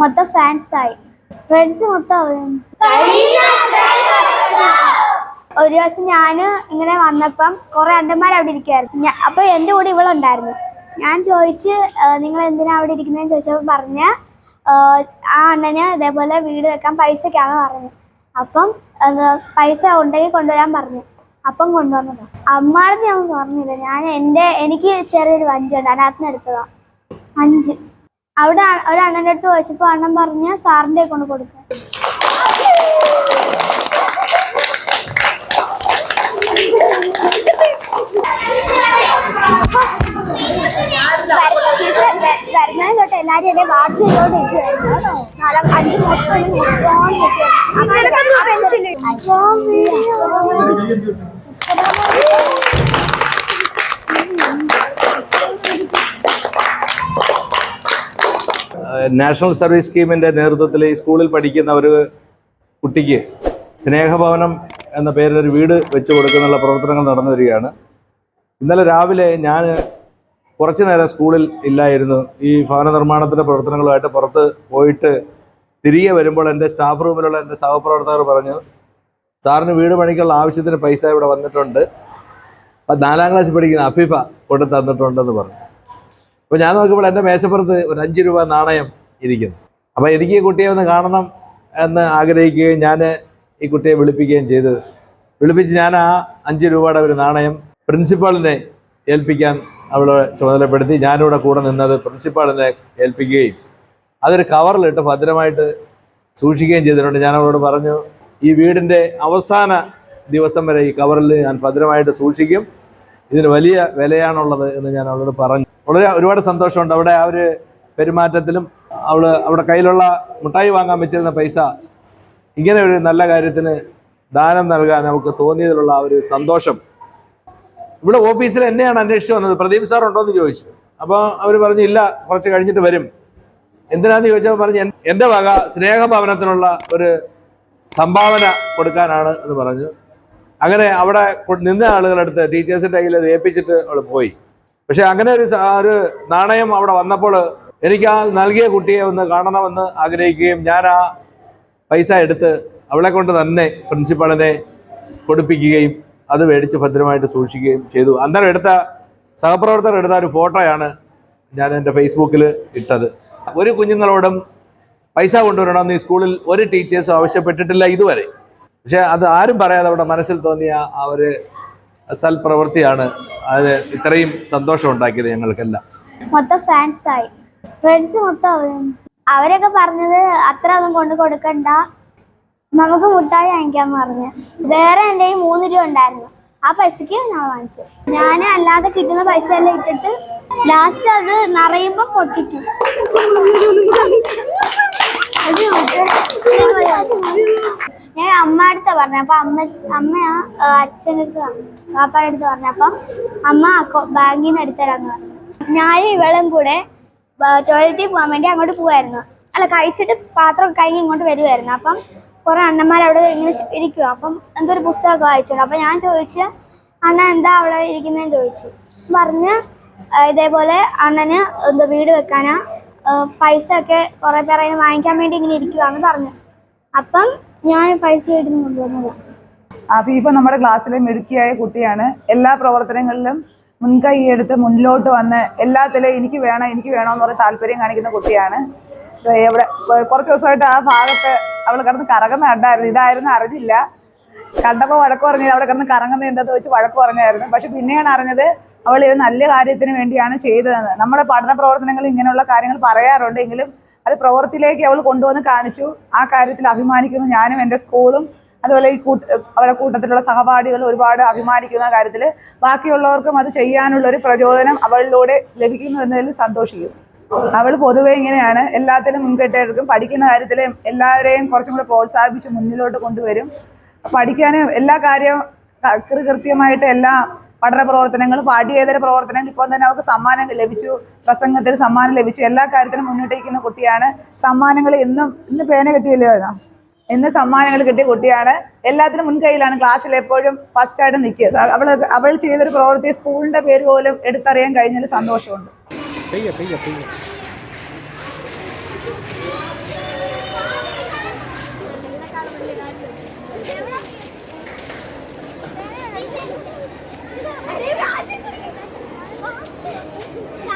മൊത്തം ഫാൻസ് ആയി. ഫ്രണ്ട്സ് മൊത്തം ഒരു ദിവസം ഞാൻ ഇങ്ങനെ വന്നപ്പം കുറെ അണ്ടന്മാർ അവിടെ ഇരിക്കുമായിരുന്നു അപ്പൊ എന്റെ കൂടെ ഇവളുണ്ടായിരുന്നു ഞാൻ ചോദിച്ച് നിങ്ങൾ എന്തിനാ അവിടെ ഇരിക്കുന്നതെന്ന് ചോദിച്ചപ്പോൾ പറഞ്ഞ ആ അണ്ണന് ഇതേപോലെ വീട് വെക്കാൻ പൈസക്കാണ് പറഞ്ഞു. അപ്പം പൈസ ഉണ്ടെങ്കിൽ കൊണ്ടുവരാൻ പറഞ്ഞു. അപ്പം കൊണ്ടുവന്നത്. അമ്മാടത്ത് ഞാൻ പറഞ്ഞില്ല. ഞാൻ എന്റെ എനിക്ക് ചെറിയൊരു വഞ്ചുണ്ട് അതിനകത്ത് നിന്ന് എടുത്തതാ. അഞ്ച്. അവിടെ ഒരു അണ്ണന്റെ അടുത്ത് ചോദിച്ചപ്പോൾ അണ്ണൻ പറഞ്ഞ് സാറിന്റെ കൊണ്ട് കൊടുക്ക. എല്ലാരും എന്നെ വാച്ച് ചെയ്തോണ്ട് നാലോ നാലാം അഞ്ച് മൊത്തം നാഷണൽ സർവീസ് സ്കീമിന്റെ നേതൃത്വത്തിൽ ഈ സ്കൂളിൽ പഠിക്കുന്ന ഒരു കുട്ടിക്ക് സ്നേഹഭവനം എന്ന പേരിൽ ഒരു വീട് വെച്ച് കൊടുക്കുന്നുള്ള പ്രവർത്തനങ്ങൾ നടന്നു വരികയാണ് ഇന്നലെ രാവിലെ ഞാൻ കുറച്ച് നേരം സ്കൂളിൽ ഇല്ലായിരുന്നു. ഈ ഭവന നിർമ്മാണത്തിന്റെ പ്രവർത്തനങ്ങളുമായിട്ട് പുറത്ത് പോയിട്ട് തിരികെ വരുമ്പോൾ എന്റെ സ്റ്റാഫ് റൂമിലുള്ള എന്റെ സഹപ്രവർത്തകർ പറഞ്ഞു സാറിന് വീട് പണിക്കുള്ള ആവശ്യത്തിന് പൈസ ഇവിടെ വന്നിട്ടുണ്ട്. നാലാം ക്ലാസ്സിൽ പഠിക്കുന്ന അഫീഫ കൊണ്ട് തന്നിട്ടുണ്ടെന്ന് പറഞ്ഞു. അപ്പോൾ ഞാൻ നോക്കുമ്പോൾ എന്റെ മേശപ്പുറത്ത് ഒരു അഞ്ച് രൂപ നാണയം ഇരിക്കുന്നു. അപ്പോൾ എനിക്ക് ഈ കുട്ടിയെ ഒന്ന് കാണണം എന്ന് ആഗ്രഹിക്കുകയും ഞാൻ ഈ കുട്ടിയെ വിളിപ്പിക്കുകയും ചെയ്തു. വിളിപ്പിച്ച് ഞാൻ ആ അഞ്ച് രൂപയുടെ ഒരു നാണയം പ്രിൻസിപ്പാളിനെ ഏൽപ്പിക്കാൻ അവളെ ചുമതലപ്പെടുത്തി. ഞാനിവിടെ കൂടെ നിന്നത് പ്രിൻസിപ്പാളിനെ ഏൽപ്പിക്കുകയും അതൊരു കവറിലിട്ട് ഭദ്രമായിട്ട് സൂക്ഷിക്കുകയും ചെയ്തിട്ടുണ്ട്. ഞാൻ അവളോട് പറഞ്ഞു ഈ വീടിന്റെ അവസാന ദിവസം വരെ ഈ കവറിൽ ഞാൻ ഭദ്രമായിട്ട് സൂക്ഷിക്കും. ഇതിന് വലിയ വിലയാണുള്ളത് എന്ന് ഞാൻ അവളോട് പറഞ്ഞു. വളരെ ഒരുപാട് സന്തോഷമുണ്ട്. അവിടെ ആ ഒരു പെരുമാറ്റത്തിലും അവൾ അവിടെ കയ്യിലുള്ള മിഠായി വാങ്ങാൻ വെച്ചിരുന്ന പൈസ ഇങ്ങനെ ഒരു നല്ല കാര്യത്തിന് ദാനം നൽകാൻ നമുക്ക് തോന്നിയതിലുള്ള ആ ഒരു സന്തോഷം. ഇവിടെ ഓഫീസിൽ എന്നെയാണ് അന്വേഷിച്ചു വന്നത്. പ്രദീപ് സാർ ഉണ്ടോ എന്ന് ചോദിച്ചു. അപ്പോൾ അവർ പറഞ്ഞു ഇല്ല കുറച്ച് കഴിഞ്ഞിട്ട് വരും. എന്തിനാന്ന് ചോദിച്ചപ്പോൾ പറഞ്ഞു "എൻ- എന്റെ വക സ്നേഹഭവനത്തിനുള്ള ഒരു സംഭാവന കൊടുക്കാനാണ് എന്ന് പറഞ്ഞു. അങ്ങനെ അവിടെ നിന്ന ആളുകളെടുത്ത് ടീച്ചേഴ്സിന്റെ കയ്യിൽ അത് ഏൽപ്പിച്ചിട്ട് അവൾ പോയി. പക്ഷെ അങ്ങനെ ഒരു ഒരു നാണയം അവിടെ വന്നപ്പോൾ എനിക്ക് ആ നൽകിയ കുട്ടിയെ ഒന്ന് കാണണമെന്ന് ആഗ്രഹിക്കുകയും ഞാൻ ആ പൈസ എടുത്ത് അവളെ കൊണ്ട് തന്നെ പ്രിൻസിപ്പളിനെ കൊടുപ്പിക്കുകയും അത് മേടിച്ച് ഭദ്രമായിട്ട് സൂക്ഷിക്കുകയും ചെയ്തു. അന്നേരം എടുത്ത സഹപ്രവർത്തകർ എടുത്ത ഒരു ഫോട്ടോയാണ് ഞാൻ എന്റെ ഫേസ്ബുക്കിൽ ഇട്ടത്. ഒരു കുഞ്ഞുങ്ങളോടും പൈസ കൊണ്ടുവരണമെന്ന് ഈ സ്കൂളിൽ ഒരു ടീച്ചേഴ്സും ആവശ്യപ്പെട്ടിട്ടില്ല ഇതുവരെ. പക്ഷെ അത് ആരും പറയാതെ അവിടെ മനസ്സിൽ തോന്നിയ ഒരു സൽപ്രവൃത്തിയാണ് അത് ഇത്രയും സന്തോഷം ഉണ്ടാക്കിയത് ഞങ്ങൾക്കെല്ലാം. ഫ്രണ്ട്സ് അവരൊക്കെ പറഞ്ഞത് അത്ര ഒന്നും കൊണ്ട് കൊടുക്കണ്ട. നമുക്ക് മുട്ടായി വാങ്ങിക്കാന്ന് പറഞ്ഞു. വേറെ എന്റെ മൂന്ന് രൂപ ഉണ്ടായിരുന്നു. ആ പൈസക്ക് ഞാൻ വാങ്ങിച്ചു. ഞാൻ അല്ലാതെ കിട്ടുന്ന പൈസ എല്ലാം ഇട്ടിട്ട് ലാസ്റ്റ് അത് നിറയുമ്പോ പൊട്ടിക്കും ഞാൻ അമ്മ അടുത്ത പറഞ്ഞു. അപ്പൊ അമ്മ അമ്മ അച്ഛന്റെ അടുത്ത് പറഞ്ഞു പാപ്പായുടെ അടുത്ത് പറഞ്ഞു. അപ്പം അമ്മ ബാങ്കിൽ നിന്ന് പറഞ്ഞു. ഞാനും ഇവളും കൂടെ ടോയ്ലറ്റിൽ പോകാൻ വേണ്ടി അങ്ങോട്ട് പോവായിരുന്നു. അല്ല കഴിച്ചിട്ട് പാത്രം കഴിഞ്ഞ് ഇങ്ങോട്ട് വരുമായിരുന്നു അപ്പം കുറെ അണ്ണന്മാർ അവിടെ ഇങ്ങനെ ഇരിക്കുക അപ്പം എന്തോ ഒരു പുസ്തകമൊക്കെ വായിച്ചിട്ടുണ്ട് അപ്പം ഞാൻ ചോദിച്ചു അണ്ണ എന്താ അവിടെ ഇരിക്കുന്നതെന്ന് ചോദിച്ചു. പറഞ്ഞ് ഇതേപോലെ അണ്ണന് എന്തോ വീട് വെക്കാനാ പൈസ ഒക്കെ കുറെ പേരെ വാങ്ങിക്കാൻ വേണ്ടി ഇങ്ങനെ ഇരിക്കുവാന്ന് പറഞ്ഞു. അപ്പം ഞാൻ പൈസ ഇടുന്നു കൊണ്ടുവന്നതാണ് അഫീഫ നമ്മുടെ ക്ലാസ്സിലെ മിടുക്കിയായ കുട്ടിയാണ്. എല്ലാ പ്രവർത്തനങ്ങളിലും മുൻകൈ എടുത്ത് മുന്നിലോട്ട് വന്ന് എല്ലാത്തിലും എനിക്ക് വേണം എനിക്ക് വേണമെന്ന് പറഞ്ഞ് താല്പര്യം കാണിക്കുന്ന കുട്ടിയാണ്. എവിടെ കുറച്ച് ദിവസമായിട്ട് ആ ഭാഗത്ത് അവൾ കിടന്ന് കറങ്ങുന്ന കണ്ടായിരുന്നു. ഇതായിരുന്നു അറിഞ്ഞില്ല. കണ്ടപ്പോൾ വഴക്ക് പറഞ്ഞത് അവിടെ കിടന്ന് കറങ്ങുന്നത് എന്താന്ന് വെച്ച് വഴക്ക് പറഞ്ഞായിരുന്നു. പക്ഷെ പിന്നെയാണ് അറിഞ്ഞത് അവൾ ഇത് നല്ല കാര്യത്തിന് വേണ്ടിയാണ് ചെയ്തതെന്ന്. നമ്മുടെ പഠന പ്രവർത്തനങ്ങളിൽ ഇങ്ങനെയുള്ള കാര്യങ്ങൾ പറയാറുണ്ട്. എങ്കിലും അത് പ്രവൃത്തിയിലേക്ക് അവൾ കൊണ്ടുവന്ന് കാണിച്ചു. ആ കാര്യത്തിൽ അഭിമാനിക്കുന്നു ഞാനും എന്റെ സ്കൂളും അതുപോലെ ഈ കൂട്ട അവരുടെ കൂട്ടത്തിലുള്ള സഹപാഠികൾ ഒരുപാട് അഭിമാനിക്കുന്ന കാര്യത്തിൽ. ബാക്കിയുള്ളവർക്കും അത് ചെയ്യാനുള്ള ഒരു പ്രചോദനം അവളിലൂടെ ലഭിക്കുന്നു എന്നതിൽ സന്തോഷിക്കും അവൾ പൊതുവെ ഇങ്ങനെയാണ്. എല്ലാത്തിലും മുൻകെട്ടെടുക്കും പഠിക്കുന്ന കാര്യത്തിൽ എല്ലാവരെയും കുറച്ചും കൂടെ പ്രോത്സാഹിപ്പിച്ച് മുന്നിലോട്ട് കൊണ്ടുവരും. പഠിക്കാനും എല്ലാ കാര്യവും കൃത്യമായിട്ട് എല്ലാ പഠന പ്രവർത്തനങ്ങൾ പാഠ്യേതര പ്രവർത്തനങ്ങൾ ഇപ്പോൾ തന്നെ അവർക്ക് സമ്മാനം ലഭിച്ചു പ്രസംഗത്തിൽ സമ്മാനം ലഭിച്ചു. എല്ലാ കാര്യത്തിനും മുന്നിട്ടിരിക്കുന്ന കുട്ടിയാണ്. സമ്മാനങ്ങൾ ഇന്നും ഇന്ന് പേന കിട്ടിയില്ലേ ഇന്ന് സമ്മാനങ്ങൾ കിട്ടിയ കുട്ടിയാണ്. എല്ലാത്തിനും മുൻകൈയിലാണ്. ക്ലാസ്സിൽ എപ്പോഴും ഫസ്റ്റ് ആയിട്ട് നിൽക്കുക. അവൾ അവൾ ചെയ്തൊരു പ്രവൃത്തി സ്കൂളിന്റെ പേര് പോലും എടുത്തറിയാൻ കഴിഞ്ഞതിൽ സന്തോഷമുണ്ട്.